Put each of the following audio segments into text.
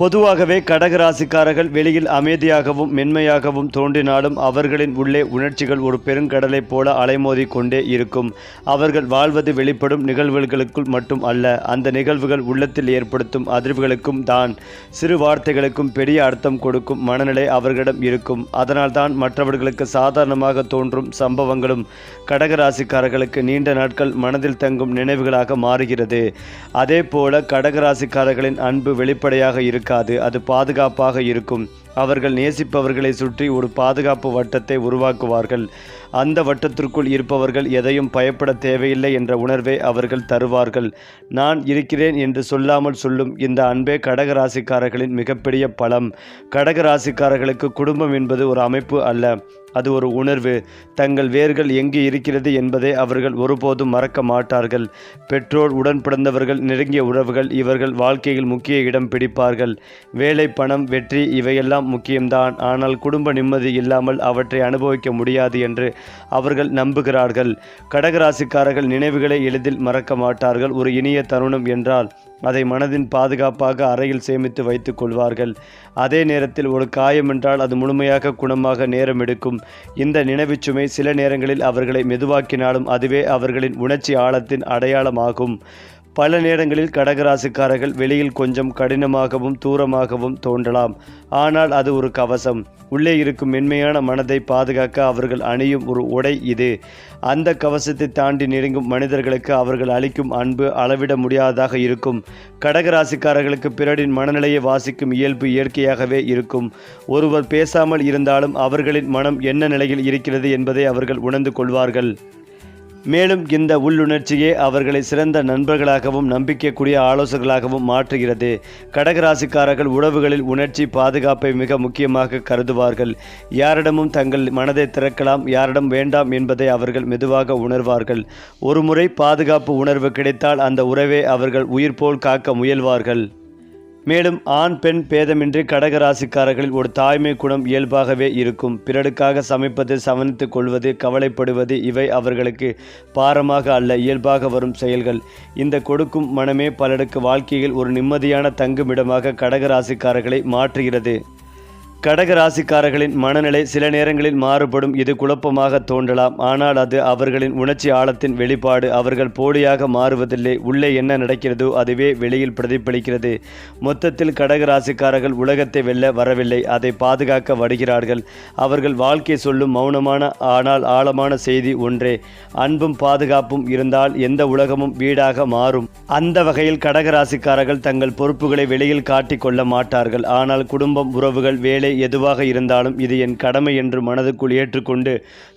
பொதுவாகவே கடகராசிக்காரர்கள் வெளியில் அமைதியாகவும் மென்மையாகவும் தோன்றினாலும் அவர்களின் உள்ளே உணர்ச்சிகள் ஒரு பெருங்கடலைப் போல அலைமோதி கொண்டே இருக்கும். அவர்கள் வாழ்வது வெளிப்படும் நிகழ்வுகளுக்குள் மட்டும் அல்ல அந்த நிகழ்வுகள் உள்ளத்தில் ஏற்படுத்தும் அதிர்வுகளுக்கும் தான் சிறு வார்த்தைகளுக்கும் பெரிய அர்த்தம் கொடுக்கும் மனநிலை அவர்களிடம் இருக்கும். அதனால்தான் மற்றவர்களுக்கு சாதாரணமாக தோன்றும் சம்பவங்களும் கடகராசிக்காரர்களுக்கு நீண்ட நாட்கள் மனதில் தங்கும் நினைவுகளாக மாறுகிறது. அதே போல கடகராசிக்காரர்களின் அன்பு வெளிப்படையாக இருக்கும். இருக்காது அது பாதுகாப்பாக இருக்கும். அவர்கள் நேசிப்பவர்களை சுற்றி ஒரு பாதுகாப்பு வட்டத்தை உருவாக்குவார்கள். அந்த வட்டத்திற்குள் இருப்பவர்கள் எதையும் பயப்பட தேவையில்லை என்ற உணர்வை அவர்கள் தருவார்கள். நான் இருக்கிறேன் என்று சொல்லாமல் சொல்லும் இந்த அன்பே கடகராசிக்காரர்களின் மிகப்பெரிய பலம். கடகராசிக்காரர்களுக்கு குடும்பம் என்பது ஒரு அமைப்பு அல்ல. அது ஒரு உணர்வு. தங்கள் வேர்கள் எங்கு இருக்கிறது என்பதை அவர்கள் ஒருபோதும் மறக்க மாட்டார்கள். பெற்றோர் உடன் பிறந்தவர்கள் நெருங்கிய உறவுகள் இவர்கள் வாழ்க்கையில் முக்கிய இடம் பிடிப்பார்கள். வேலை பணம் வெற்றி இவையெல்லாம் முக்கியம்தான். ஆனால் குடும்ப நிம்மதி இல்லாமல் அவற்றை அனுபவிக்க முடியாது என்று அவர்கள் நம்புகிறார்கள். கடகராசிக்காரர்கள் நினைவுகளை எளிதில் மறக்க மாட்டார்கள். ஒரு இனிய தருணம் என்றால் அதை மனதின் பாதுகாப்பாக அறையில் சேமித்து வைத்துக் கொள்வார்கள். அதே நேரத்தில் ஒரு காயம் என்றால் அது முழுமையாக குணமாக நேரம் எடுக்கும். இந்த நினைவுச்சுமை சில நேரங்களில் அவர்களை மெதுவாக்கினாலும் அதுவே அவர்களின் உணர்ச்சி ஆழத்தின் அடையாளமாகும். பல நேரங்களில் கடகராசிக்காரர்கள் வெளியில் கொஞ்சம் கடினமாகவும் தூரமாகவும் தோன்றலாம். ஆனால் அது ஒரு கவசம். உள்ளே இருக்கும் மென்மையான மனதை பாதுகாக்க அவர்கள் அணியும் ஒரு உடை இது. அந்த கவசத்தை தாண்டி நெருங்கும் மனிதர்களுக்கு அவர்கள் அளிக்கும் அன்பு அளவிட முடியாததாக இருக்கும். கடகராசிக்காரர்களுக்கு பிறரின் மனநிலையை வாசிக்கும் இயல்பு இயற்கையாகவே இருக்கும். ஒருவர் பேசாமல் இருந்தாலும் அவர்களின் மனம் என்ன நிலையில் இருக்கிறது என்பதை அவர்கள் உணர்ந்து கொள்வார்கள். மேலும் இந்த உள்ளுணர்ச்சியே அவர்களை சிறந்த நண்பர்களாகவும் நம்பிக்கைக்குரிய ஆலோசகர்களாகவும் மாற்றுகிறது. கடகராசிக்காரர்கள் உறவுகளில் உணர்ச்சி பாதுகாப்பை மிக முக்கியமாக கருதுவார்கள். யாரிடமும் தங்கள் மனதை திறக்கலாம் யாரிடம் வேண்டாம் என்பதை அவர்கள் மெதுவாக உணர்வார்கள். ஒருமுறை பாதுகாப்பு உணர்வு கிடைத்தால் அந்த உறவை அவர்கள் உயிர் போல் காக்க முயல்வார்கள். மேலும் ஆண் பெண் பேதமின்றி கடகராசிக்காரர்களில் ஒரு தாய்மை குணம் இயல்பாகவே இருக்கும். பிறருக்காக சமைப்பது சவனித்துக் கொள்வது கவலைப்படுவது இவை அவர்களுக்கு பாரமாக அல்ல இயல்பாக வரும் செயல்கள். இந்த கொடுக்கும் மனமே பலருக்கு வாழ்க்கையில் ஒரு நிம்மதியான தங்குமிடமாக கடகராசிக்காரர்களை மாற்றுகிறது. கடகராசிக்காரர்களின் மனநிலை சில நேரங்களில் மாறுபடும். இது குழப்பமாக தோன்றலாம். ஆனால் அது அவர்களின் உணர்ச்சி ஆழத்தின் வெளிப்பாடு. அவர்கள் போலியாக மாறுவதில்லை. உள்ளே என்ன நடக்கிறதோ அதுவே வெளியில் பிரதிபலிக்கிறது. மொத்தத்தில் கடகராசிக்காரர்கள் உலகத்தை வெல்ல வரவில்லை. அதை பாதுகாக்க வருகிறார்கள். அவர்கள் வாழ்க்கை சொல்லும் மௌனமான ஆனால் ஆழமான செய்தி ஒன்றே. அன்பும் பாதுகாப்பும் இருந்தால் எந்த உலகமும் வீடாக மாறும். அந்த வகையில் கடகராசிக்காரர்கள் தங்கள் பொறுப்புகளை வெளியில் காட்டிக்கொள்ள மாட்டார்கள். ஆனால் குடும்பம் உறவுகள் வேலை எதுவாக இருந்தாலும் இது என் கடமை என்று மனதுக்குள் ஏற்றுக்கொண்டு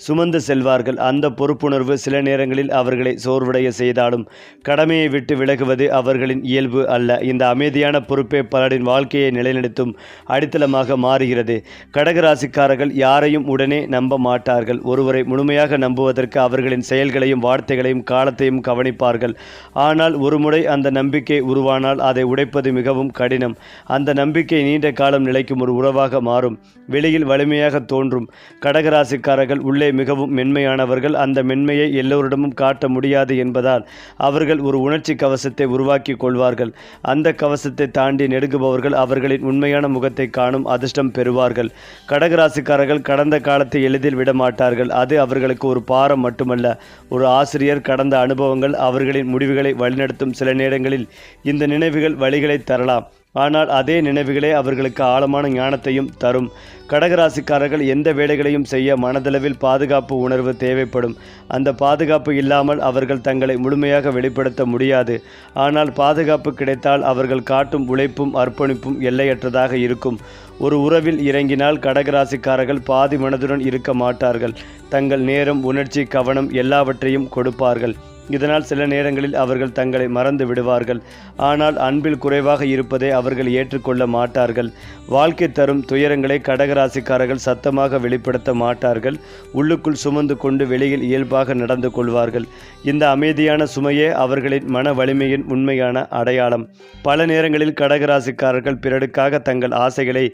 சுமந்து செல்வார்கள். அந்த பொறுப்புணர்வு சில நேரங்களில் அவர்களை சோர்வடைய செய்தாலும் கடமையை விட்டு விலகுவது அவர்களின் இயல்பு அல்ல. இந்த அமைதியான பொறுப்பே பலரின் வாழ்க்கையை நிலைநிறுத்தும் அடித்தளமாக மாறுகிறது. கடகராசிக்காரர்கள் யாரையும் உடனே நம்ப மாட்டார்கள். ஒருவரை முழுமையாக நம்புவதற்கு அவர்களின் செயல்களையும் வார்த்தைகளையும் காலத்தையும் கவனிப்பார்கள். ஆனால் ஒருமுறை அந்த நம்பிக்கை உருவானால் அதை உடைப்பது மிகவும் கடினம். அந்த நம்பிக்கை நீண்ட காலம் நிலைக்கும் ஒரு உறவாக மாறும். வெளியில் வலிமையாக தோன்றும். கடகராசிக்காரர்கள் உள்ளே மிகவும் மென்மையானவர்கள். அந்த மென்மையை எல்லோரிடமும் காட்ட முடியாது என்பதால் அவர்கள் ஒரு உணர்ச்சி கவசத்தை உருவாக்கி கொள்வார்கள். அந்த கவசத்தை தாண்டி நெடுங்குபவர்கள் அவர்களின் உண்மையான முகத்தை காணும் அதிர்ஷ்டம் பெறுவார்கள். கடகராசிக்காரர்கள் கடந்த காலத்தை எளிதில் விடமாட்டார்கள் அது அவர்களுக்கு ஒரு பாரம் மட்டுமல்ல. ஒரு ஆசிரியர் கடந்த அனுபவங்கள் அவர்களின் முடிவுகளை வழிநடத்தும் சில நேரங்களில் இந்த நினைவுகள் வழிகளை தரலாம். ஆனால் அதே நினைவுகளே அவர்களுக்கு ஆழமான ஞானத்தையும் தரும். கடகராசிக்காரர்கள் எந்த வேலைகளையும் செய்ய மனதளவில் பாதுகாப்பு உணர்வு தேவைப்படும். அந்த பாதுகாப்பு இல்லாமல் அவர்கள் தங்களை முழுமையாக வெளிப்படுத்த முடியாது. ஆனால் பாதுகாப்பு கிடைத்தால் அவர்கள் காட்டும் உழைப்பும் அர்ப்பணிப்பும் எல்லையற்றதாக இருக்கும். ஒரு உறவில் இறங்கினால் கடகராசிக்காரர்கள் பாதி மனதுடன் இருக்க மாட்டார்கள். தங்கள் நேரம் உணர்ச்சி கவனம் எல்லாவற்றையும் கொடுப்பார்கள். இதனால் சில நேரங்களில் அவர்கள் தங்களை மறந்து விடுவார்கள். ஆனால் அன்பில் குறைவாக இருப்பதை அவர்கள் ஏற்றுக்கொள்ள மாட்டார்கள். வாழ்க்கை தரும் துயரங்களை கடகராசிக்காரர்கள் சத்தமாக வெளிப்படுத்த மாட்டார்கள். உள்ளுக்குள் சுமந்து கொண்டு வெளியில் இயல்பாக நடந்து கொள்வார்கள். இந்த அமைதியான சுமையே அவர்களின் மன வலிமையின் உண்மையான அடையாளம். பல நேரங்களில் கடகராசிக்காரர்கள் பிறருக்காக தங்கள் ஆசைகளை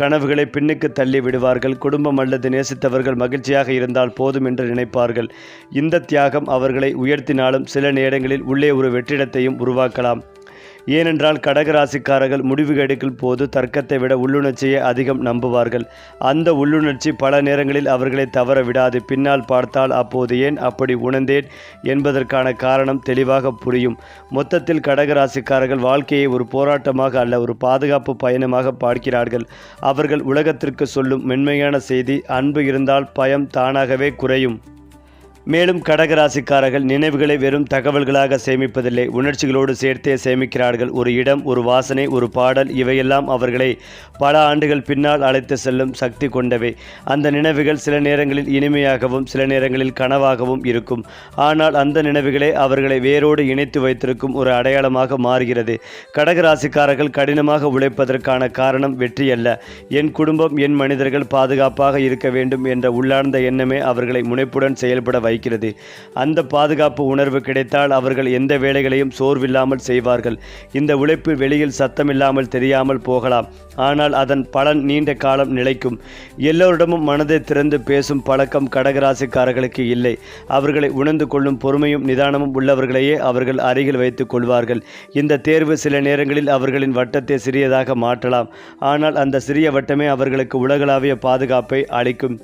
கனவுகளை பின்னுக்கு தள்ளி விடுவார்கள். குடும்பம் அல்லது நேசித்தவர்கள் மகிழ்ச்சியாக இருந்தால் போதும் என்று நினைப்பார்கள். இந்த தியாகம் அவர்களை உயர்த்தினாலும் சில நேரங்களில் உள்ளே ஒரு வெற்றிடத்தையும் உருவாக்கலாம். ஏனென்றால் கடகராசிக்காரர்கள் முடிவு எடுக்கும் போது தர்க்கத்தை விட உள்ளுணர்ச்சியை அதிகம் நம்புவார்கள். அந்த உள்ளுணர்ச்சி பல நேரங்களில் அவர்களை தவற விடாது. பின்னால் பார்த்தால் அப்போது ஏன் அப்படி உணர்ந்தேன் என்பதற்கான காரணம் தெளிவாக புரியும். மொத்தத்தில் கடகராசிக்காரர்கள் வாழ்க்கையை ஒரு போராட்டமாக அல்ல ஒரு பாதுகாப்பு பயணமாக பார்க்கிறார்கள். அவர்கள் உலகத்திற்கு சொல்லும் மென்மையான செய்தி அன்பு இருந்தால் பயம் தானாகவே குறையும். மேலும் கடகராசிக்காரர்கள் நினைவுகளை வெறும் தகவல்களாக சேமிப்பதில்லை. உணர்ச்சிகளோடு சேர்த்தே சேமிக்கிறார்கள். ஒரு இடம் ஒரு வாசனை ஒரு பாடல் இவையெல்லாம் அவர்களை பல ஆண்டுகள் பின்னால் அழைத்து செல்லும் சக்தி கொண்டவை. அந்த நினைவுகள் சில நேரங்களில் இனிமையாகவும் சில நேரங்களில் கனவாகவும் இருக்கும். ஆனால் அந்த நினைவுகளே அவர்களை வேரோடு இணைத்து வைத்திருக்கும் ஒரு அடையாளமாக மாறுகிறது. கடகராசிக்காரர்கள் கடினமாக உழைப்பதற்கான காரணம் வெற்றி அல்ல என் குடும்பம் என் மனிதர்கள் பாதுகாப்பாக இருக்க வேண்டும் என்ற உள்ளார்ந்த எண்ணமே அவர்களை முனைப்புடன் செயல்பட வைக்கிறது. அந்த பாதுகாப்பு உணர்வு கிடைத்தால் அவர்கள் எந்த வேலைகளையும் சோர்வில்லாமல் செய்வார்கள். இந்த உழைப்பு வெளியில் சத்தமில்லாமல் தெரியாமல் போகலாம். ஆனால் அதன் பலன் நீண்ட காலம் நிலைக்கும். எல்லோரிடமும் மனதை திறந்து பேசும் பழக்கம் கடகராசிக்காரர்களுக்கு இல்லை. அவர்களை உணர்ந்து கொள்ளும் பொறுமையும் நிதானமும் உள்ளவர்களையே அவர்கள் அருகில் வைத்துக் கொள்வார்கள். இந்த தேர்வு சில நேரங்களில் அவர்களின் வட்டத்தை சிறியதாக மாற்றலாம். ஆனால் அந்த சிறிய வட்டமே அவர்களுக்கு உலகளாவிய பாதுகாப்பை அளிக்கும்.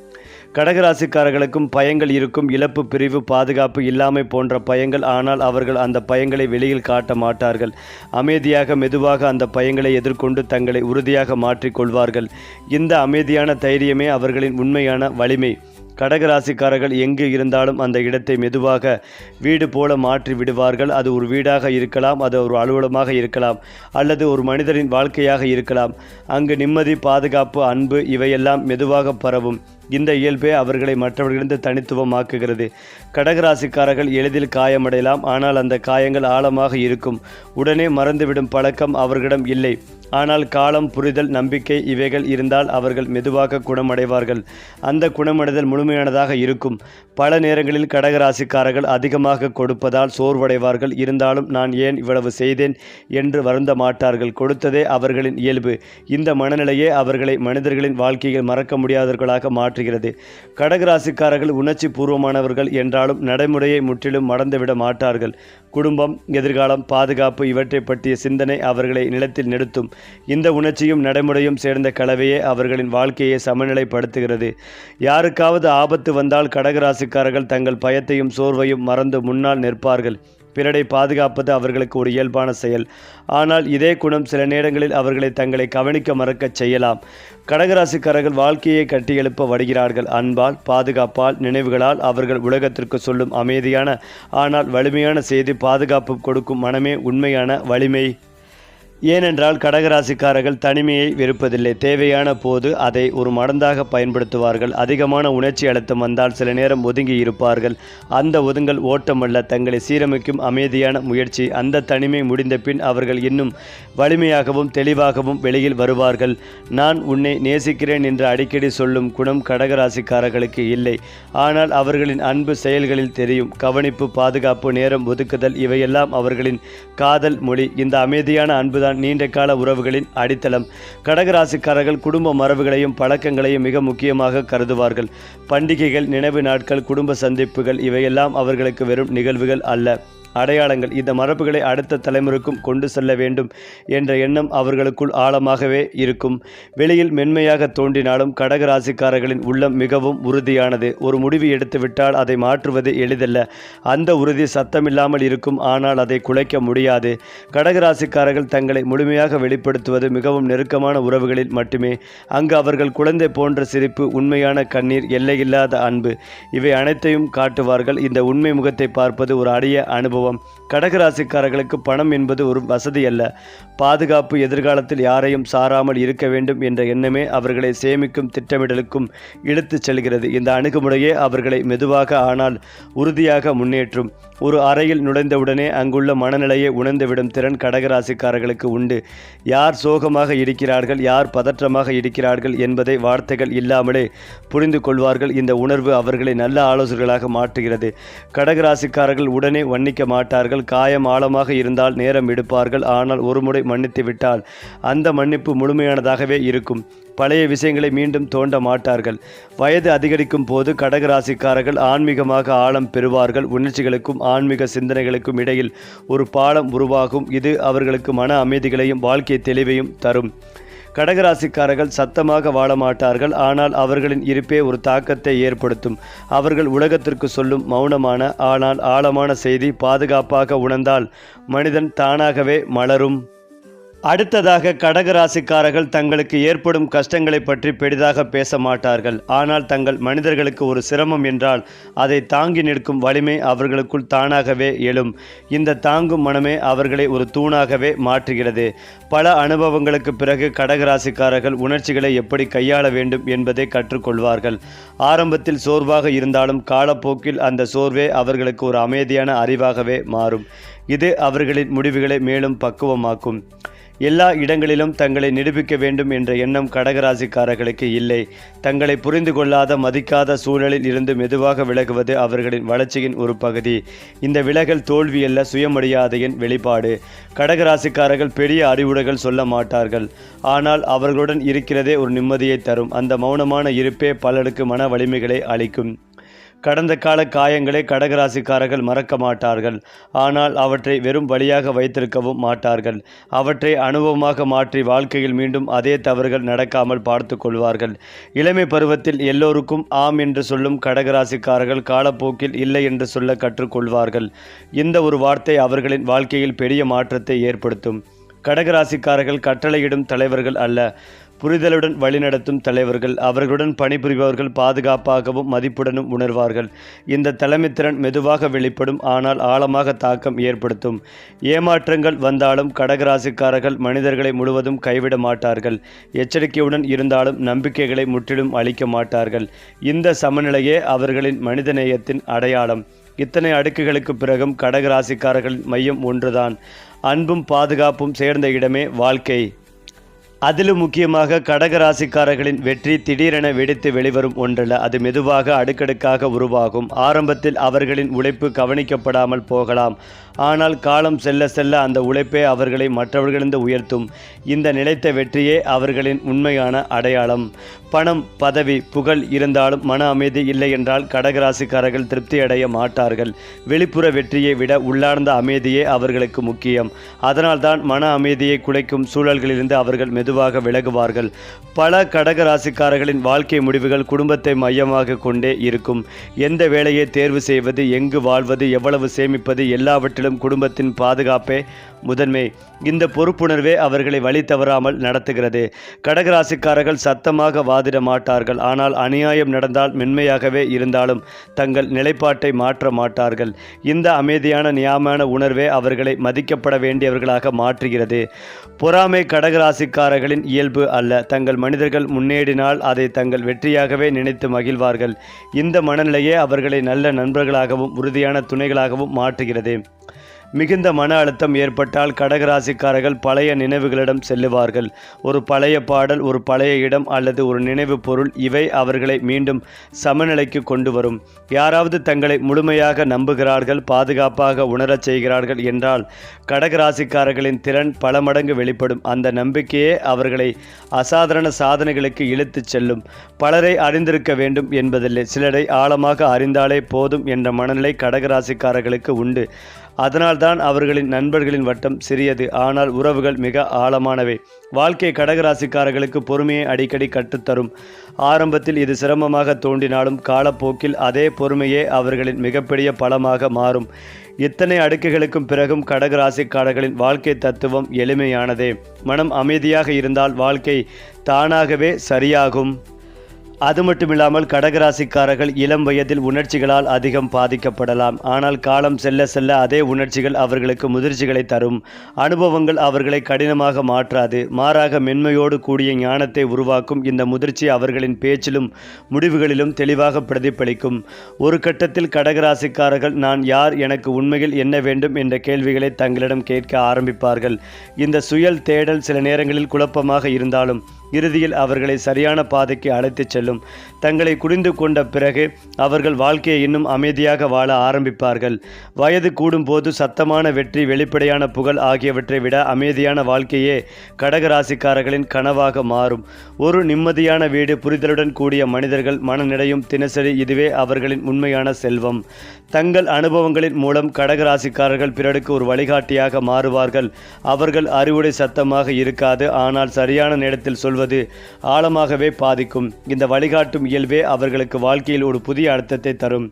கடகராசிக்காரர்களுக்கும் பயங்கள் இருக்கும் இழப்பு பிரிவு பாதுகாப்பு இல்லாமை போன்ற பயங்கள் ஆனால் அவர்கள் அந்த பயங்களை வெளியில் காட்ட மாட்டார்கள். அமைதியாக மெதுவாக அந்த பயங்களை எதிர்கொண்டு தங்களை உறுதியாக மாற்றிக்கொள்வார்கள் இந்த அமைதியான தைரியமே அவர்களின் உண்மையான வலிமை. கடகராசிக்காரர்கள் எங்கு இருந்தாலும் அந்த இடத்தை மெதுவாக வீடு போல மாற்றி விடுவார்கள். அது ஒரு வீடாக இருக்கலாம் அது ஒரு அலுவலமாக இருக்கலாம் அல்லது ஒரு மனிதரின் வாழ்க்கையாக இருக்கலாம். அங்கு நிம்மதி பாதுகாப்பு அன்பு இவையெல்லாம் மெதுவாக பரவும். இந்த இயல்பே அவர்களை மற்றவர்களிருந்து தனித்துவமாக்குகிறது. கடகராசிக்காரர்கள் எளிதில் காயமடையலாம். ஆனால் அந்த காயங்கள் ஆழமாக இருக்கும். உடனே மறந்துவிடும் பழக்கம் அவர்களிடம் இல்லை. ஆனால் காலம் புரிதல் நம்பிக்கை இவைகள் இருந்தால் அவர்கள் மெதுவாக குணமடைவார்கள். அந்த குணமடைதல் முழுமையானதாக இருக்கும். பல நேரங்களில் கடகராசிக்காரர்கள் அதிகமாக கொடுப்பதால் சோர்வடைவார்கள். இருந்தாலும் நான் ஏன் இவ்வளவு செய்தேன் என்று வருந்த மாட்டார்கள். கொடுத்ததே அவர்களின் இயல்பு. இந்த மனநிலையே அவர்களை மனிதர்களின் வாழ்க்கையில் மறக்க முடியாதவர்களாக மாற்றுகிறது கடகராசிக்காரர்கள் உணர்ச்சி பூர்வமானவர்கள் என்றாலும் நடைமுறையை முற்றிலும் மறந்துவிட மாட்டார்கள். குடும்பம் எதிர்காலம் பாதுகாப்பு இவற்றை பற்றிய சிந்தனை அவர்களை நிலத்தில் நிறுத்தும். இந்த உணர்ச்சியும் நடைமுறையும் சேர்ந்த கலவையே அவர்களின் வாழ்க்கையை சமநிலைப்படுத்துகிறது. யாருக்காவது ஆபத்து வந்தால் கடகராசிக்காரர்கள் தங்கள் பயத்தையும் சோர்வையும் மறந்து முன்னால் நிற்பார்கள். பிறரை பாதுகாப்பது அவர்களுக்கு ஒரு இயல்பான செயல். ஆனால் இதே குணம் சில நேரங்களில் அவர்களை தங்களை கவனிக்க மறக்கச் செய்யலாம். கடகராசிக்காரர்கள் வாழ்க்கையை கட்டியெழுப்ப வருகிறார்கள். அன்பால் பாதுகாப்பால் நினைவுகளால் அவர்கள் உலகத்திற்கு சொல்லும் அமைதியான ஆனால் வலிமையான செய்தி பாதுகாப்பு கொடுக்கும் மனமே உண்மையான வலிமை. ஏனென்றால் கடகராசிக்காரர்கள் தனிமையை வெறுப்பதில்லை. தேவையான போது அதை ஒரு மடந்தாக பயன்படுத்துவார்கள். அதிகமான உணர்ச்சி அழுத்தம் வந்தால் சில நேரம் ஒதுங்கி இருப்பார்கள். அந்த ஒதுங்கல் ஓட்டமல்ல. தங்களை சீரமைக்கும் அமைதியான முயற்சி. அந்த தனிமை முடிந்த பின் அவர்கள் இன்னும் வலிமையாகவும் தெளிவாகவும் வெளியில் வருவார்கள். நான் உன்னை நேசிக்கிறேன் என்று அடிக்கடி சொல்லும் குணம் கடகராசிக்காரர்களுக்கு இல்லை. ஆனால் அவர்களின் அன்பு செயல்களில் தெரியும். கவனிப்பு பாதுகாப்பு நேரம் ஒதுக்குதல் இவையெல்லாம் அவர்களின் காதல் மொழி. இந்த அமைதியான அன்புதான் நீண்ட கால உறவுகளின் அடித்தளம். கடகராசிக்காரர்கள் குடும்ப மரபுகளையும் பழக்கங்களையும் மிக முக்கியமாக கருதுவார்கள். பண்டிகைகள் நினைவு நாட்கள் குடும்ப சந்திப்புகள் இவையெல்லாம் அவர்களுக்கு வெறும் நிகழ்வுகள் அல்ல. அடையாளங்கள் இந்த மரபுகளை அடுத்த தலைமுறைக்கும் கொண்டு செல்ல வேண்டும் என்ற எண்ணம் அவர்களுக்குள் ஆழமாகவே இருக்கும். வெளியில் மென்மையாக தோன்றினாலும் கடகராசிக்காரர்களின் உள்ளம் மிகவும் உறுதியானது. ஒரு முடிவு எடுத்துவிட்டால் அதை மாற்றுவது எளிதல்ல. அந்த உறுதி சத்தமில்லாமல் இருக்கும் ஆனால் அதை குலைக்க முடியாது. கடகராசிக்காரர்கள் தங்களை முழுமையாக வெளிப்படுத்துவது மிகவும் நெருக்கமான உறவுகளில் மட்டுமே. அங்கு அவர்கள் குழந்தை போன்ற சிரிப்பு உண்மையான கண்ணீர் எல்லையில்லாத அன்பு இவை அனைத்தையும் காட்டுவார்கள். இந்த உண்மை முகத்தை பார்ப்பது ஒரு அரிய அனுபவம் கடகராசிக்காரர்களுக்கு பணம் என்பது ஒரு வசதி அல்ல. பாதுகாப்பு எதிர்காலத்தில் யாரையும் சாராமல் இருக்க வேண்டும் என்ற எண்ணமே அவர்களை சேமிக்கும் திட்டமிடலுக்கும் இழுத்துச் செல்கிறது. இந்த அணுகுமுறையே அவர்களை மெதுவாக ஆனால் உறுதியாக முன்னேற்றும். ஒரு அறையில் நுழைந்தவுடனே அங்குள்ள மனநிலையை உணர்ந்துவிடும் திறன் கடகராசிக்காரர்களுக்கு உண்டு. யார் சோகமாக இருக்கிறார்கள் யார் பதற்றமாக இருக்கிறார்கள் என்பதை வார்த்தைகள் இல்லாமலே புரிந்து கொள்வார்கள். இந்த உணர்வு அவர்களை நல்ல ஆலோசகர்களாக மாற்றுகிறது. கடகராசிக்காரர்கள் உடனே வன்னிக்க மாட்டார்கள். காயம் ஆழமாக இருந்தால் நேரம் எடுப்பார்கள். ஆனால் ஒருமுறை மன்னித்து விட்டால் அந்த மன்னிப்பு முழுமையானதாகவே இருக்கும். பழைய விஷயங்களை மீண்டும் தோண்ட மாட்டார்கள். வயது அதிகரிக்கும் போது கடகராசிக்காரர்கள் ஆன்மீகமாக ஆழம் பெறுவார்கள். உணர்ச்சிகளுக்கும் ஆன்மீக சிந்தனைகளுக்கும் இடையில் ஒரு பாலம் உருவாகும். இது அவர்களுக்கு மன அமைதிகளையும் வாழ்க்கை தெளிவையும் தரும். கடகராசிக்காரர்கள் சத்தமாக வாழ மாட்டார்கள். ஆனால் அவர்களின் இருப்பே ஒரு தாக்கத்தை ஏற்படுத்தும். அவர்கள் உலகத்திற்கு சொல்லும் மௌனமான ஆனால் ஆழமான செய்தி பாதுகாப்பாக உணர்ந்தால் மனிதன் தானாகவே மலரும். அடுத்ததாக கடகராசிக்காரர்கள் தங்களுக்கு ஏற்படும் கஷ்டங்களை பற்றி பெரிதாக பேச மாட்டார்கள். ஆனால் தங்கள் மனிதர்களுக்கு ஒரு சிரமம் என்றால் அதை தாங்கி நிற்கும் வலிமை அவர்களுக்குள் தானாகவே எழும். இந்த தாங்கும் மனமே அவர்களை ஒரு தூணாகவே மாற்றுகிறது. பல அனுபவங்களுக்கு பிறகு கடகராசிக்காரர்கள் உணர்ச்சிகளை எப்படி கையாள வேண்டும் என்பதை கற்றுக்கொள்வார்கள். ஆரம்பத்தில் சோர்வாக இருந்தாலும் காலப்போக்கில் அந்த சோர்வே அவர்களுக்கு ஒரு அமைதியான அறிவாகவே மாறும். இது அவர்களின் முடிவுகளை மேலும் பக்குவமாக்கும். எல்லா இடங்களிலும் தங்களை நிரூபிக்க வேண்டும் என்ற எண்ணம் கடகராசிக்காரர்களுக்கு இல்லை. தங்களை புரிந்து கொள்ளாத மதிக்காத சூழலில் இருந்து மெதுவாக விலகுவது அவர்களின் வளர்ச்சியின் ஒரு பகுதி. இந்த விலகல் தோல்வி அல்ல சுயமரியாதையின் வெளிப்பாடு. கடகராசிக்காரர்கள் பெரிய அறிவுரைகள் சொல்ல மாட்டார்கள். ஆனால் அவர்களுடன் இருக்கிறதே ஒரு நிம்மதியை தரும். அந்த மௌனமான இருப்பே பலருக்கு மன வலிமைகளை அளிக்கும். கடந்த கால காயங்களை கடகராசிக்காரர்கள் மறக்க மாட்டார்கள். ஆனால் அவற்றை வெறும் வழியாக வைத்திருக்கவும் மாட்டார்கள். அவற்றை அனுபவமாக மாற்றி வாழ்க்கையில் மீண்டும் அதே தவறுகள் நடக்காமல் பார்த்து கொள்வார்கள். இளமை பருவத்தில் எல்லோருக்கும் ஆம் என்று சொல்லும் கடகராசிக்காரர்கள் காலப்போக்கில் இல்லை என்று சொல்ல கற்றுக்கொள்வார்கள் இந்த ஒரு வார்த்தை அவர்களின் வாழ்க்கையில் பெரிய மாற்றத்தை ஏற்படுத்தும். கடகராசிக்காரர்கள் கட்டளையிடும் தலைவர்கள் அல்ல. புரிதலுடன் வழிநடத்தும் தலைவர்கள் அவர்களுடன் பணிபுரிபவர்கள் பாதுகாப்பாகவும் மதிப்புடனும் உணர்வார்கள். இந்த தலைமைத்திறன் மெதுவாக வெளிப்படும் ஆனால் ஆழமாக தாக்கம் ஏற்படுத்தும். ஏமாற்றங்கள் வந்தாலும் கடகராசிக்காரர்கள் மனிதர்களை முழுவதும் கைவிட மாட்டார்கள். எச்சரிக்கையுடன் இருந்தாலும் நம்பிக்கைகளை முற்றிலும் அளிக்க மாட்டார்கள். இந்த சமநிலையே அவர்களின் மனிதநேயத்தின் அடையாளம். இத்தனை அடுக்குகளுக்கு பிறகும் கடகராசிக்காரர்களின் மையம் ஒன்றுதான். அன்பும் பாதுகாப்பும் சேர்ந்த இடமே வாழ்க்கை. அதிலும் முக்கியமாக கடகராசிக்காரர்களின் வெற்றி திடீரென வெடித்து வெளிவரும் ஒன்றல்ல அது மெதுவாக அடுக்கடுக்காக உருவாகும். ஆரம்பத்தில் அவர்களின் உழைப்பு கவனிக்கப்படாமல் போகலாம். ஆனால் காலம் செல்ல செல்ல அந்த உழைப்பே அவர்களை மற்றவர்களிருந்து உயர்த்தும். இந்த நிலைத்த வெற்றியே அவர்களின் உண்மையான அடையாளம். பணம் பதவி புகழ் இருந்தாலும் மன அமைதி இல்லை என்றால் கடகராசிக்காரர்கள் திருப்தி அடைய மாட்டார்கள். வெளிப்புற வெற்றியை விட உள்ளார்ந்த அமைதியே அவர்களுக்கு முக்கியம். அதனால்தான் மன அமைதியை குலைக்கும் சூழல்களிலிருந்து அவர்கள் மெதுவாக விலகுவார்கள். பல கடகராசிக்காரர்களின் வாழ்க்கை முடிவுகள் குடும்பத்தை மையமாக கொண்டே இருக்கும். எந்த வேலையை தேர்வு செய்வது எங்கு வாழ்வது எவ்வளவு சேமிப்பது எல்லாவற்றிலும் குடும்பத்தின் பாதுகாப்பே. முதன்மை. இந்த பொறுப்புணர்வே அவர்களை வழி தவறாமல் நடத்துகிறது. கடகராசிக்காரர்கள் சத்தமாக வாதிட மாட்டார்கள். ஆனால் அநியாயம் நடந்தால் மென்மையாகவே இருந்தாலும் தங்கள் நிலைப்பாட்டை மாற்ற மாட்டார்கள். இந்த அமைதியான நியாமான உணர்வே அவர்களை மதிக்கப்பட வேண்டியவர்களாக மாற்றுகிறது. பொறாமை கடகராசிக்காரர்களின் இயல்பு அல்ல. தங்கள் மனிதர்கள் முன்னேறினால் அதை தங்கள் வெற்றியாகவே நினைத்து மகிழ்வார்கள். இந்த மனநிலையே அவர்களை நல்ல நண்பர்களாகவும் உறுதியான துணைகளாகவும் மாற்றுகிறது. மிகுந்த மன அழுத்தம் ஏற்பட்டால் கடகராசிக்காரர்கள் பழைய நினைவுகளிடம் செல்லுவார்கள். ஒரு பழைய பாடல் ஒரு பழைய இடம் அல்லது ஒரு நினைவு பொருள் இவை அவர்களை மீண்டும் சமநிலைக்கு கொண்டு வரும். யாராவது தங்களை முழுமையாக நம்புகிறார்கள் பாதுகாப்பாக உணரச் செய்கிறார்கள் என்றால் கடகராசிக்காரர்களின் திறன் பல மடங்கு வெளிப்படும். அந்த நம்பிக்கையே அவர்களை அசாதாரண சாதனைகளுக்கு இழுத்துச் செல்லும். பலரை அறிந்திருக்க வேண்டும் என்பதில்லை. சிலரை ஆழமாக அறிந்தாலே போதும் என்ற மனநிலை கடகராசிக்காரர்களுக்கு உண்டு. அதனால்தான் அவர்களின் நண்பர்களின் வட்டம் சிறியது. ஆனால் உறவுகள் மிக ஆழமானவை. வாழ்க்கை கடகராசிக்காரர்களுக்கு பொறுமையை அடிக்கடி கற்றுத்தரும். ஆரம்பத்தில் இது சிரமமாக தோன்றினாலும் காலப்போக்கில் அதே பொறுமையே அவர்களின் மிகப்பெரிய பலமாக மாறும். இத்தனை அடுக்குகளுக்கும் பிறகும் கடகராசிக்காரர்களின் வாழ்க்கை தத்துவம் எளிமையானதே. மனம் அமைதியாக இருந்தால் வாழ்க்கை தானாகவே சரியாகும். அது மட்டுமில்லாமல் கடகராசிக்காரர்கள் இளம் வயதில் உணர்ச்சிகளால் அதிகம் பாதிக்கப்படலாம். ஆனால் காலம் செல்ல செல்ல அதே உணர்ச்சிகள் அவர்களுக்கு முதிர்ச்சிகளை தரும். அனுபவங்கள் அவர்களை கடினமாக மாற்றாது. மாறாக மென்மையோடு கூடிய ஞானத்தை உருவாக்கும் இந்த முதிர்ச்சி அவர்களின் பேச்சிலும் முடிவுகளிலும் தெளிவாக பிரதிபலிக்கும். ஒரு கட்டத்தில் கடகராசிக்காரர்கள் நான் யார்? எனக்கு உண்மையில் என்ன வேண்டும்? என்ற கேள்விகளை தங்களிடம் கேட்க ஆரம்பிப்பார்கள். இந்த சுயல் தேடல் சில நேரங்களில் குழப்பமாக இருந்தாலும் இறுதியில் அவர்களை சரியான பாதைக்கு அழைத்துச் செல்லும். தங்களை குடிந்து கொண்ட பிறகு அவர்கள் வாழ்க்கையை இன்னும் அமைதியாக வாழ ஆரம்பிப்பார்கள். வயது கூடும்போது சத்தமான வெற்றி வெளிப்படையான புகழ் ஆகியவற்றை விட அமைதியான வாழ்க்கையே கடகராசிக்காரர்களின் கனவாக மாறும். ஒரு நிம்மதியான வீடு புரிதலுடன் கூடிய மனிதர்கள் மனநிலையும் தினசரி இதுவே அவர்களின் உண்மையான செல்வம். தங்கள் அனுபவங்களின் மூலம் கடகராசிக்காரர்கள் பிறருக்கு ஒரு வழிகாட்டியாக மாறுவார்கள். அவர்கள் அறிவுடை சத்தமாக இருக்காது ஆனால் சரியான நேரத்தில் சொல் சொல்வது ஆழமாகவே பாதிக்கும். இந்த வழிகாட்டும் இயல்பே அவர்களுக்கு வாழ்க்கையில் ஒரு புதிய அர்த்தத்தை தரும்.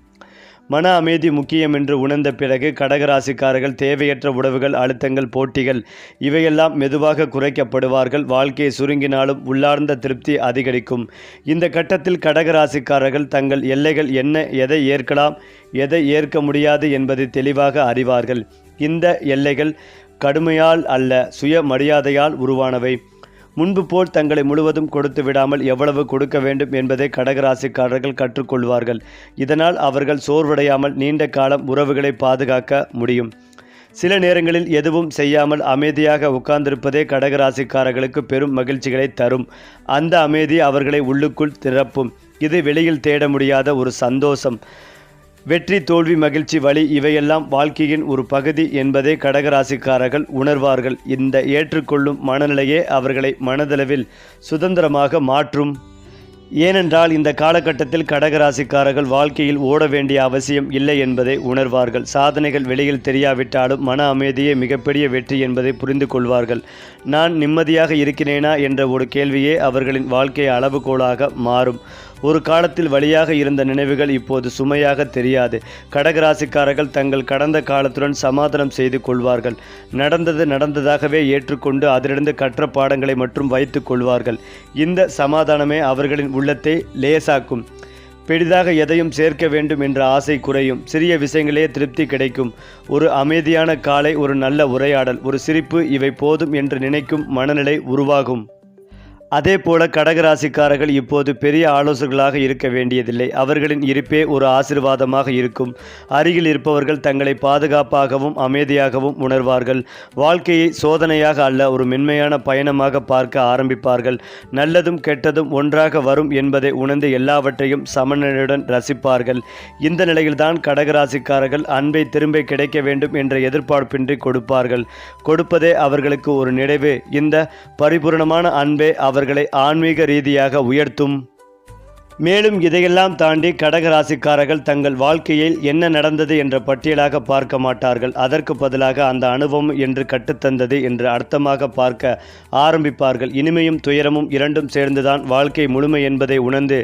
மன அமைதி முக்கியம் என்று உணர்ந்த பிறகு கடகராசிக்காரர்கள் தேவையற்ற உறவுகள் அழுத்தங்கள் போட்டிகள் இவையெல்லாம் மெதுவாக குறைக்கப்படுவார்கள். வாழ்க்கையை சுருங்கினாலும் உள்ளார்ந்த திருப்தி அதிகரிக்கும். இந்த கட்டத்தில் கடகராசிக்காரர்கள் தங்கள் எல்லைகள் என்ன எதை ஏற்கலாம் எதை ஏற்க முடியாது என்பதை தெளிவாக அறிவார்கள். இந்த எல்லைகள் கடுமையால் அல்ல சுய மரியாதையால் உருவானவை. முன்பு போல் தங்களை முழுவதும் கொடுத்து விடாமல் எவ்வளவு கொடுக்க வேண்டும் என்பதை கடகராசிக்காரர்கள் கற்றுக்கொள்வார்கள். இதனால் அவர்கள் சோர்வடையாமல் நீண்ட காலம் உறவுகளை பாதுகாக்க முடியும். சில நேரங்களில் எதுவும் செய்யாமல் அமைதியாக உட்கார்ந்திருப்பதே கடகராசிக்காரர்களுக்கு பெரும் மகிழ்ச்சிகளை தரும். அந்த அமைதி அவர்களை உள்ளுக்குள் திறப்பும். இது வெளியில் தேட முடியாத ஒரு சந்தோஷம். வெற்றி தோல்வி மகிழ்ச்சி வழி இவையெல்லாம் வாழ்க்கையின் ஒரு பகுதி என்பதை கடகராசிக்காரர்கள் உணர்வார்கள். இந்த ஏற்றுக்கொள்ளும் மனநிலையே அவர்களை மனதளவில் சுதந்திரமாக மாற்றும். ஏனென்றால் இந்த காலகட்டத்தில் கடகராசிக்காரர்கள் வாழ்க்கையில் ஓட வேண்டிய அவசியம் இல்லை என்பதை உணர்வார்கள். சாதனைகள் வெளியில் தெரியாவிட்டாலும் மன அமைதியே மிகப்பெரிய வெற்றி என்பதை புரிந்து கொள்வார்கள். நான் நிம்மதியாக இருக்கிறேனா என்ற ஒரு கேள்வியே அவர்களின் வாழ்க்கை அளவுகோலாக மாறும். ஒரு காலத்தில் வழியாக இருந்த நினைவுகள் இப்போது சுமையாக தெரியாது. கடகராசிக்காரர்கள் தங்கள் கடந்த காலத்துடன் சமாதானம் செய்து கொள்வார்கள். நடந்தது நடந்ததாகவே ஏற்றுக்கொண்டு அதிலிருந்து கற்ற பாடங்களை மட்டும் வைத்துக் கொள்வார்கள். இந்த சமாதானமே அவர்களின் உள்ளத்தை லேசாக்கும். பெரிதாக எதையும் சேர்க்க வேண்டும் என்ற ஆசை குறையும். சிறிய விஷயங்களே திருப்தி கிடைக்கும். ஒரு அமைதியான காலை ஒரு நல்ல உரையாடல் ஒரு சிரிப்பு இவை போதும் என்று நினைக்கும் மனநிலை உருவாகும். அதே போல கடகராசிக்காரர்கள் இப்போது பெரிய ஆலோசகர்களாக இருக்க வேண்டியதில்லை. அவர்களின் இருப்பே ஒரு ஆசிர்வாதமாக இருக்கும். அருகில் இருப்பவர்கள் தங்களை பாதுகாப்பாகவும் அமைதியாகவும் உணர்வார்கள். வாழ்க்கையை சோதனையாக அல்ல ஒரு மென்மையான பயணமாக பார்க்க ஆரம்பிப்பார்கள். நல்லதும் கெட்டதும் ஒன்றாக வரும் என்பதை உணர்ந்து எல்லாவற்றையும் சமநிலையுடன் ரசிப்பார்கள். இந்த நிலையில்தான் கடகராசிக்காரர்கள் அன்பை திரும்ப கிடைக்க வேண்டும் என்ற எதிர்பார்ப்பின்றி கொடுப்பார்கள். கொடுப்பதே அவர்களுக்கு ஒரு நிறைவு. இந்த பரிபூரணமான அன்பே அவர் அவர்களை ஆன்மீக ரீதியாக உயர்த்தும். மேலும் இதையெல்லாம் தாண்டி கடகராசிக்காரர்கள் தங்கள் வாழ்க்கையில் என்ன நடந்தது என்ற பட்டியலாக பார்க்க மாட்டார்கள். அதற்கு பதிலாக அந்த அனுபவம் என்று கட்டுத்தந்தது என்று அர்த்தமாக பார்க்க ஆரம்பிப்பார்கள். இனிமையும் துயரமும் இரண்டும் சேர்ந்துதான் வாழ்க்கை முழுமை என்பதை உணர்ந்து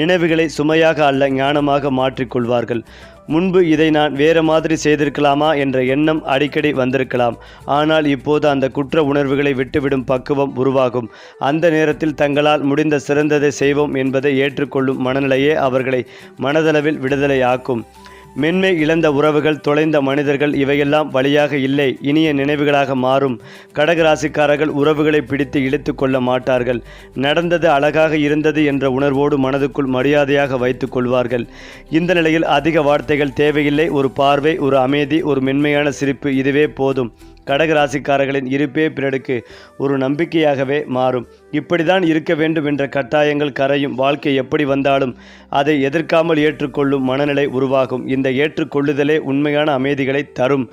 நினைவுகளை சுமையாக அல்ல ஞானமாக மாற்றிக்கொள்வார்கள். முன்பு இதை நான் வேறு மாதிரி செய்திருக்கலாமா என்ற எண்ணம் அடிக்கடி வந்திருக்கலாம். ஆனால் இப்போது அந்த குற்ற உணர்வுகளை விட்டுவிடும் பக்குவம் உருவாகும். அந்த நேரத்தில் தங்களால் முடிந்த சிறந்ததை செய்வோம் என்பதை ஏற்றுக்கொள்ளும் மனநிலையே அவர்களை மனதளவில் விடுதலையாக்கும். மென்மை இழந்த உறவுகள் தொலைந்த மனிதர்கள் இவையெல்லாம் வழியாக இல்லை இனிய நினைவுகளாக மாறும். கடகராசிக்காரர்கள் உறவுகளை பிடித்து இழுத்து கொள்ள மாட்டார்கள். நடந்தது அழகாக இருந்தது என்ற உணர்வோடு மனதுக்குள் மரியாதையாக வைத்துக் கொள்வார்கள். இந்த நிலையில் அதிக வார்த்தைகள் தேவையில்லை ஒரு பார்வை ஒரு அமைதி ஒரு மென்மையான சிரிப்பு இதுவே போதும். கடகராசிக்காரர்களின் இருப்பே பிறருக்கு ஒரு நம்பிக்கையாகவே மாறும். இப்படிதான் இருக்க வேண்டும் என்ற கட்டாயங்கள் கரையும் வாழ்க்கை எப்படி வந்தாலும் அதை எதிர்க்காமல் ஏற்றுக்கொள்ளும் மனநிலை உருவாகும். இந்த ஏற்றுக்கொள்ளுதலே உண்மையான அமைதிகளை தரும்.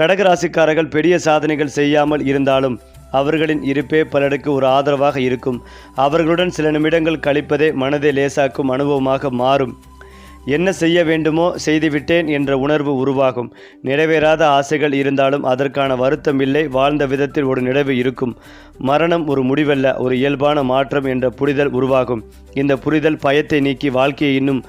கடகராசிக்காரர்கள் பெரிய சாதனைகள் செய்யாமல் இருந்தாலும் அவர்களின் இருப்பே பலருக்கு ஒரு ஆதரவாக இருக்கும். அவர்களுடன் சில நிமிடங்கள் கழிப்பதே மனதை லேசாக்கும் அனுபவமாக மாறும். என்ன செய்ய வேண்டுமோ செய்துவிட்டேன் என்ற உணர்வு உருவாகும். நிறைவேறாத ஆசைகள் இருந்தாலும் அதற்கான வருத்தம் இல்லை வாழ்ந்த விதத்தில் ஒரு நினைவு இருக்கும். மரணம் ஒரு முடிவல்ல ஒரு இயல்பான மாற்றம் என்ற புரிதல் உருவாகும். இந்த புரிதல் பயத்தை நீக்கி வாழ்க்கையை இன்னும்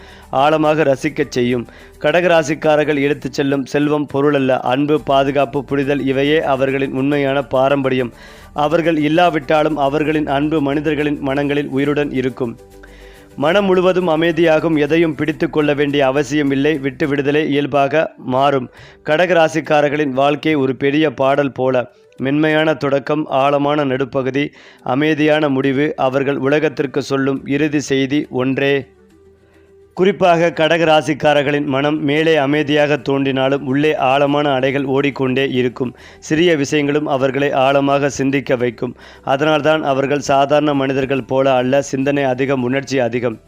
ஆழமாக ரசிக்கச் செய்யும். கடகராசிக்காரர்கள் எடுத்துச் செல்லும் செல்வம் பொருளல்ல அன்பு பாதுகாப்பு புரிதல் இவையே அவர்களின் உண்மையான பாரம்பரியம். அவர்கள் இல்லாவிட்டாலும் அவர்களின் அன்பு மனிதர்களின் மனங்களில் உயிருடன் இருக்கும். மனம் முழுவதும் அமைதியாகும் எதையும் பிடித்து கொள்ள வேண்டிய அவசியம் இல்லை விட்டு விடுதலை இயல்பாக மாறும். கடகராசிக்காரர்களின் வாழ்க்கை ஒரு பெரிய பாடல் போல. மென்மையான தொடக்கம் ஆழமான நடுப்பகுதி அமைதியான முடிவு. அவர்கள் உலகத்திற்கு சொல்லும் இறுதி செய்தி ஒன்றே. குறிப்பாக கடக ராசிக்காரர்களின் மனம் மேலே அமைதியாக தோன்றினாலும் உள்ளே ஆழமான அடைகள் ஓடிக்கொண்டே இருக்கும். சிறிய விஷயங்களும் அவர்களை ஆழமாக சிந்திக்க வைக்கும். அதனால்தான் அவர்கள் சாதாரண மனிதர்கள் போல அல்ல சிந்தனை அதிகம் உணர்ச்சி அதிகம்.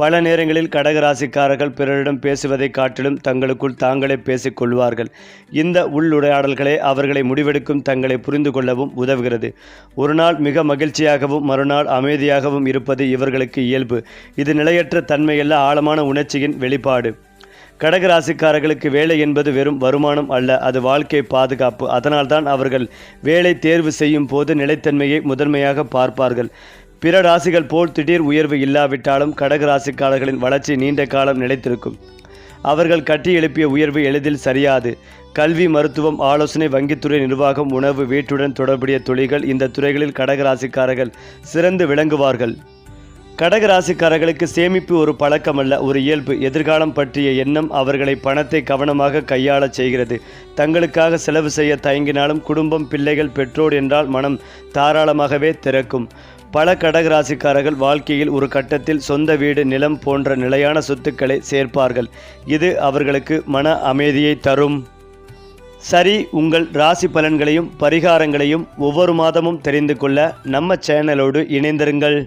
பல நேரங்களில் கடகராசிக்காரர்கள் பிறரிடம் பேசுவதை காட்டிலும் தங்களுக்குள் தாங்களே பேசிக் கொள்வார்கள். இந்த உள்ளுரையாடல்களே அவர்களை முடிவெடுக்கும் தங்களை புரிந்து கொள்ளவும் உதவுகிறது. ஒரு நாள் மிக மகிழ்ச்சியாகவும் மறுநாள் அமைதியாகவும் இருப்பது இவர்களுக்கு இயல்பு. இது நிலையற்ற தன்மையல்ல ஆழமான உணர்ச்சியின் வெளிப்பாடு. கடகராசிக்காரர்களுக்கு வேலை என்பது வெறும் வருமானம் அல்ல அது வாழ்க்கை பாதுகாப்பு. அதனால்தான் அவர்கள் வேலை தேர்வு செய்யும் போது நிலைத்தன்மையை முதன்மையாக பார்ப்பார்கள். பிற ராசிகள் போல் திடீர் உயர்வு இல்லாவிட்டாலும் கடக ராசிக்காரர்களின் வளர்ச்சி நீண்ட காலம் நிலைத்திருக்கும். அவர்கள் கட்டி எழுப்பிய உயர்வு எளிதில் சரியாது. கல்வி மருத்துவம் ஆலோசனை வங்கித்துறை நிர்வாகம் உணவு வீட்டுடன் தொடர்புடைய தொழில்கள் இந்த துறைகளில் கடகராசிக்காரர்கள் சிறந்து விளங்குவார்கள். கடக ராசிக்காரர்களுக்கு சேமிப்பு ஒரு பழக்கமல்ல ஒரு இயல்பு. எதிர்காலம் பற்றிய எண்ணம் அவர்களை பணத்தை கவனமாக கையாளச் செய்கிறது. தங்களுக்காக செலவு செய்ய தயங்கினாலும் குடும்பம் பிள்ளைகள் பெற்றோர் என்றால் மனம் தாராளமாகவே திறக்கும். பல கடகராசிக்காரர்கள் வாழ்க்கையில் ஒரு கட்டத்தில் சொந்த வீடு நிலம் போன்ற நிலையான சொத்துக்களை சேர்ப்பார்கள். இது அவர்களுக்கு மன அமைதியை தரும். சரி உங்கள் ராசி பலன்களையும் பரிகாரங்களையும் ஒவ்வொரு மாதமும் தெரிந்து கொள்ள நம்ம சேனலோடு இணைந்திருங்கள்.